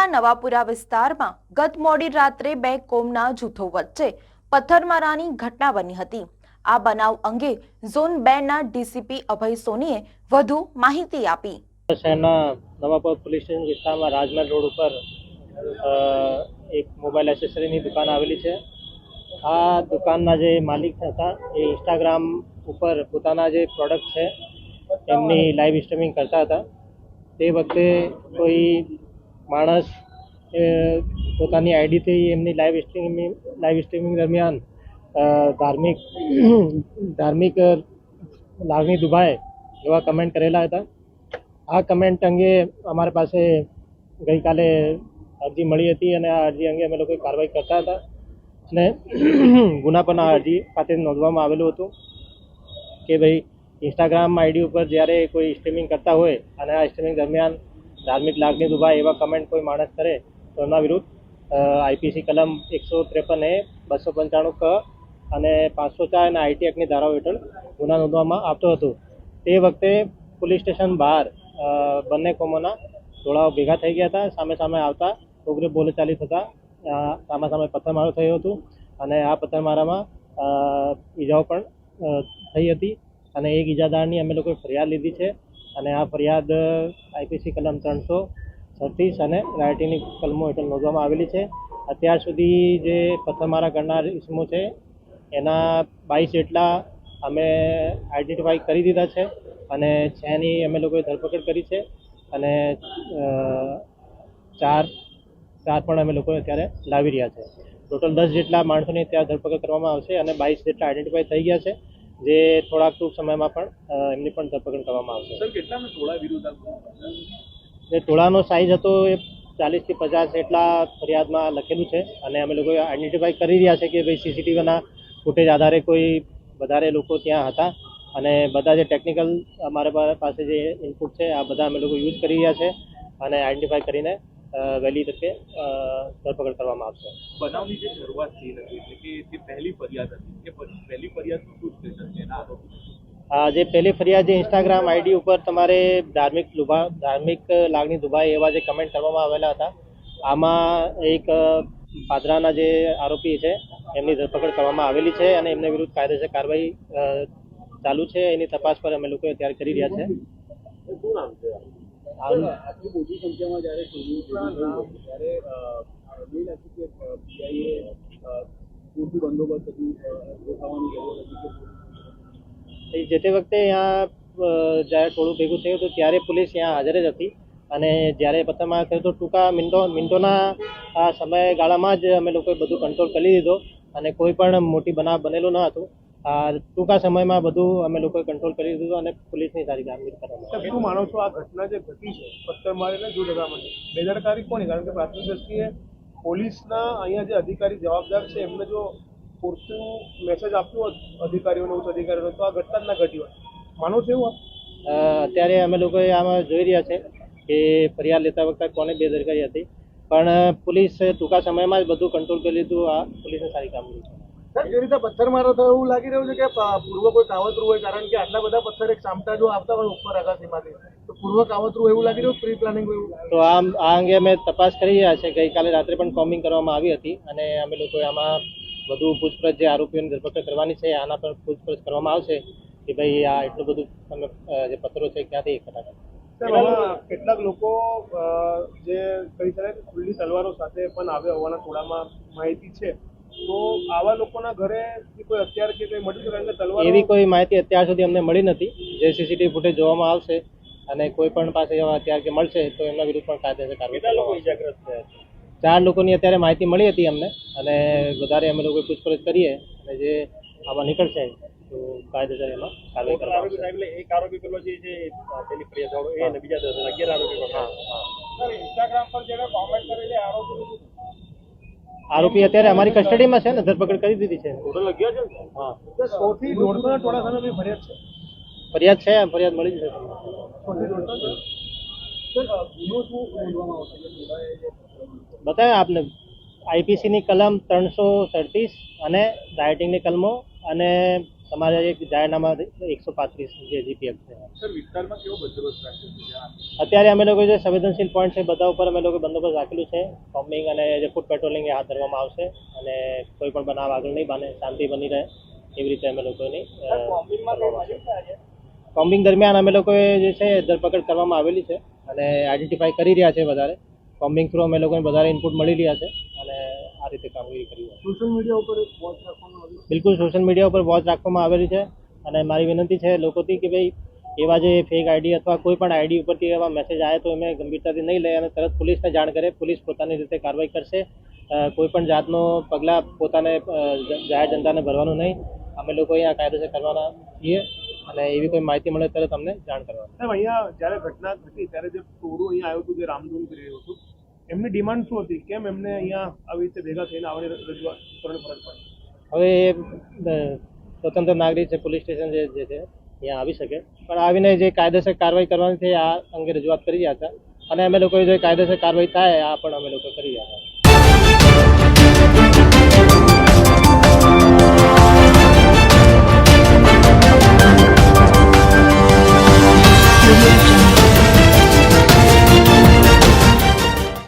શહેરના નવાપુરા વિસ્તારમાં ગત મોડી રાત્રે બે કોમના જૂથો વચ્ચે પથ્થરમારાની ઘટના બની હતી. આ બનાવ અંગે ઝોન બે ના ડીસીપી અભય સોનીએ વધુ માહિતી આપી. શહેરના નવાપુર પોલીસ સ્ટેશન વિસ્તારમાં રાજમહેલ રોડ ઉપર એક મોબાઈલ એસેસરીની દુકાન આવેલી છે. આ દુકાનના જે માલિક હતા, એ ઇન્સ્ટાગ્રામ ઉપર પોતાના જે પ્રોડક્ટ છે, એમની લાઈવ સ્ટ્રીમિંગ કરતા હતા. તે વખતે કોઈ માણસ, એ પોતાની આઈડીથી એમની લાઈવ સ્ટ્રીમિંગ લાઈવ સ્ટ્રીમિંગ દરમિયાન ધાર્મિક ધાર્મિક લાગણી દુભાય એવા કમેન્ટ કરેલા હતા. આ કમેન્ટ અંગે અમારી પાસે ગઈકાલે અરજી મળી હતી અને આ અરજી અંગે અમે લોકો કાર્યવાહી કરતા હતા અને ગુના પણ આ અરજી ખાતે નોંધવામાં આવેલું હતું કે ભાઈ ઇન્સ્ટાગ્રામ આઈડી ઉપર જ્યારે કોઈ સ્ટ્રીમિંગ કરતા હોય અને આ સ્ટ્રીમિંગ દરમિયાન ધાર્મિક લાગણી દુભાય એવા કમેન્ટ કોઈ માણસ કરે, તો એમના વિરુદ્ધ આઈપીસી કલમ એકસો ત્રેપન એ બસો પંચાણું ક અને પાંચસો ચાર અને આઈટી એક્ટની ધારાઓ હેઠળ ગુના નોંધવામાં આવતો હતો. તે વખતે પોલીસ સ્ટેશન બહાર બંને કોમોના ટોળાઓ ભેગા થઈ ગયા હતા. સામે સામે આવતા ઉગ્ર બોલેચાલી થતા સામે સામે પથ્થરમારો થયો હતો અને આ પથ્થરમારામાં ઈજાઓ પણ થઈ હતી અને એક ઈજાદારની અમે લોકોએ ફરિયાદ લીધી છે. અને આ ફરિયાદ આઈપીસી કલમ ત્રણસો છત્રીસ અને રાયટીની કલમો હેઠળ નોંધવામાં આવેલી છે. અત્યાર સુધી જે પથ્થરમારા કરનાર ઇસમો છે, એના બાવીસ જેટલા અમે આઈડેન્ટિફાઈ કરી દીધા છે અને છની અમે લોકોએ ધરપકડ કરી છે અને ચાર ચાર પણ અમે લોકો અત્યારે લાવી રહ્યા છે. ટોટલ દસ જેટલા માણસોની ત્યાં ધરપકડ કરવામાં આવશે અને બાવીસ જેટલા આઈડેન્ટિફાઈ થઈ ગયા છે. જે થોડાક ટૂંક સમયમાં પણ એમની પણ ધરપકડ કરવામાં આવશે. એ જે ટોળાનો સાઇઝ હતો એ ચાલીસથી પચાસ એટલા ફરિયાદમાં લખેલું છે અને અમે લોકો આઈડેન્ટિફાઈ કરી રહ્યા છે કે ભાઈ સીસીટીવીના ફૂટેજ આધારે કોઈ વધારે લોકો ત્યાં હતા અને બધા જે ટેકનિકલ અમારા પાસે જે ઇનપુટ છે આ બધા અમે લોકો યુઝ કરી રહ્યા છે અને આઈડેન્ટિફાઈ કરીને વહેલી તકે અ, ધરપકડ કરવામાં આવશે. બનાવની જે શરૂઆત થઈ હતી એટલે કે જે પહેલી ફરિયાદ હતી એ પહેલી ફરિયાદનું શું સ્ટેટસ છે એના આ જે પહેલી ફરિયાદ જે ઇન્સ્ટાગ્રામ આઈડી ઉપર તમારે ધાર્મિક લુભા ધાર્મિક લાગણી દુભાઈ એવા જે કમેન્ટ કરવામાં આવેલા હતા આમાં એક પાદરાના જે આરોપી છે એમની ધરપકડ કરવામાં આવેલી છે અને એમને વિરુદ્ધ કાયદેસર કાર્યવાહી ચાલુ છે. એની તપાસ પર અમે લોકો અત્યારે કરી રહ્યા છે. શું નામ છે? આમ આટલી મોટી સંખ્યામાં જ્યારે ચોરી ત્યારે મેં લાગ્યું કે પીઆઈએ પૂરતું બંદોબસ્ત હતું ગોઠવવાની જરૂર હતી જે તે વખતે અહીંયા જ્યારે ટોળું ભેગું થયું હતું ત્યારે પોલીસ ત્યાં હાજર જ હતી. અને જ્યારે પથ્થરમારા થયો તો ટૂંકા મિનિટો મિનિટોના આ સમયગાળામાં જ અમે લોકોએ બધું કંટ્રોલ કરી દીધો. અને કોઈ પણ મોટી બનાવ બનેલું ન હતું. ટૂંકા સમયમાં બધું અમે લોકોએ કંટ્રોલ કરી દીધું અને પોલીસની સારી કામગીરી કરવામાં શું માનો છો આ ઘટના જે ઘટી છે પથ્થર મારીને જો લગાવવાની બેદરકારી કોની? કારણ કે પ્રાથમિક દ્રષ્ટિએ પોલીસના અહીંયા જે અધિકારી જવાબદાર છે એમને જો પૂરતું મેસેજ આપ્યું હોત અધિકારીઓને ઉચ્ચ અધિકારીઓને તો આ ઘટના જ ના ઘટી હોત. માનો છો એવું અત્યારે અમે લોકોએ આમાં જોઈ રહ્યા છે કે ફરિયાદ લેતા વખતે કોને બેદરકારી હતી. પણ પોલીસ ટૂંકા સમયમાં જ બધું કંટ્રોલ કરી લીધું આ પોલીસની સારી કામગીરી છે. જે રીતે પથ્થર મારો તો એવું લાગી રહ્યું છે કે પૂર્વ કોઈ કાવતરું હોય કારણ કે આટલા બધા પથ્થર એક સામટા જો આવતા હોય ઉપર અગાસીમાંથી તો પૂર્વ કાવતરું એવું લાગી રહ્યું પ્રી પ્લાનિંગ એવું? તો આમ આ અંગે અમે તપાસ કરી રહ્યા છે ગઈકાલે રાત્રે પણ કોમિંગ કરવામાં આવી હતી અને અમે લોકો આમાં વધુ પૂછપરછ જે આરોપીઓની ધરપકડ કરવાની છે આના પર પૂછપરછ કરવામાં આવશે કે ભાઈ આ એટલું બધું તમે જે પત્રો છે ક્યાંથી એકઠા કર્યા સર કેટલાક લોકો જે કહી શકાય ખુલ્લી તલવારો સાથે પણ આવ્યા હોવાના થોડામાં માહિતી છે. તો આવા લોકોના ઘરે કોઈ હથિયાર કે કંઈ મળી તલવાર એવી કોઈ માહિતી અત્યાર સુધી અમને મળી નથી. જે સીસીટીવી ફૂટેજ જોવામાં આવશે અને કોઈ પણ પાસે એવા હથિયાર કે મળશે તો એમના વિરુદ્ધ પણ કાયદેસર કાર્યવાહી કેટલા લોકો ઇજાગ્રસ્ત થયા ચાર લોકોની અત્યારે માહિતી મળી હતી અમને અને વધારે અમે લોકો પૂછપરછ કરીએ અને જે આમાં નીકળશે તો કાયદેસર એમાં કાર્યવાહી કરવામાં આવશે. એક આરોપી પેલો જે છે પેલી ફરિયાદ વાળો એ અને બીજા દસ અગિયાર આરોપી પણ હા. હા સર ઇન્સ્ટાગ્રામ પર જે કોમેન્ટ કરેલી આરોપી આરોપી અત્યારે અમારી કસ્ટડીમાં છે ને ધરપકડ કરી દીધી છે. ફરિયાદ છે? ફરિયાદ મળી જશે તમને સો થી દોઢસો સર ગુનો શું નોંધવામાં આવશે બતાવે આપને. આઈપીસીની કલમ ત્રણસો સડત્રીસ અને રાઇટિંગની કલમો અને તમારે એક જાહેરનામા એકસો પાંત્રીસ જે જીપીએફ છે. અત્યારે અમે લોકો જે સંવેદનશીલ પોઈન્ટ છે બધા ઉપર અમે લોકો બંદોબસ્ત રાખેલું છે. કોમ્બિંગ અને જે ફૂડ પેટ્રોલિંગ એ હાથ ધરવામાં આવશે અને કોઈ પણ બનાવ આગળ નહીં બને શાંતિ બની રહે એવી રીતે અમે લોકોની કોમ્બિંગ દરમિયાન અમે લોકોએ જે છે ધરપકડ કરવામાં આવેલી છે અને આઈડેન્ટિફાઈ કરી રહ્યા છે વધારે. કોમ્બિંગ થ્રુ અમે લોકોને વધારે ઇનપુટ મળી રહ્યા છે. આ રીતે કામગીરી કરી સોશિયલ મીડિયા ઉપર વોચ રાખવામાં આવ્યું બિલકુલ સોશિયલ મીડિયા ઉપર વોચ રાખવામાં આવેલી છે. અને મારી વિનંતી છે લોકોથી કે ભાઈ એવા જે ફેક આઈડી અથવા કોઈ પણ આઈડી ઉપરથી એવા મેસેજ આવે તો એમને ગંભીરતાથી નહીં લે અને તરત પોલીસને જાણ કરે. પોલીસ પોતાની રીતે કાર્યવાહી કરશે. કોઈ પણ જાતનો પગલાં પોતાને જાહેર જનતાને ભરવાનું નહીં. અમે લોકો અહીંયા કાયદેસર કરવાના છીએ અને એવી કોઈ માહિતી મળે તરત તમને જાણ કરવાની. સાહેબ અહીંયા જ્યારે ઘટના ઘટી ત્યારે જે ટોળું અહીંયા આવ્યું હતું જે રામધૂન કરી રહ્યું હતું એમની ડિમાન્ડ શું હતી? કેમ એમને અહીંયા આવી રીતે ભેગા થઈને આવવાની રજૂઆત કરવાની ફરજ પડી? હવે સ્વતંત્ર નાગરિક છે, પોલીસ સ્ટેશન જે છે, અહીંયા આવી શકે. પણ આવીને જે કાયદેસર કાર્યવાહી કરવાની છે આ અંગે રજૂઆત કરી રહ્યા હતા. અને અમે લોકોએ જે કાયદેસર કાર્યવાહી થાય, આ પણ અમે લોકો કરી રહ્યા હતા.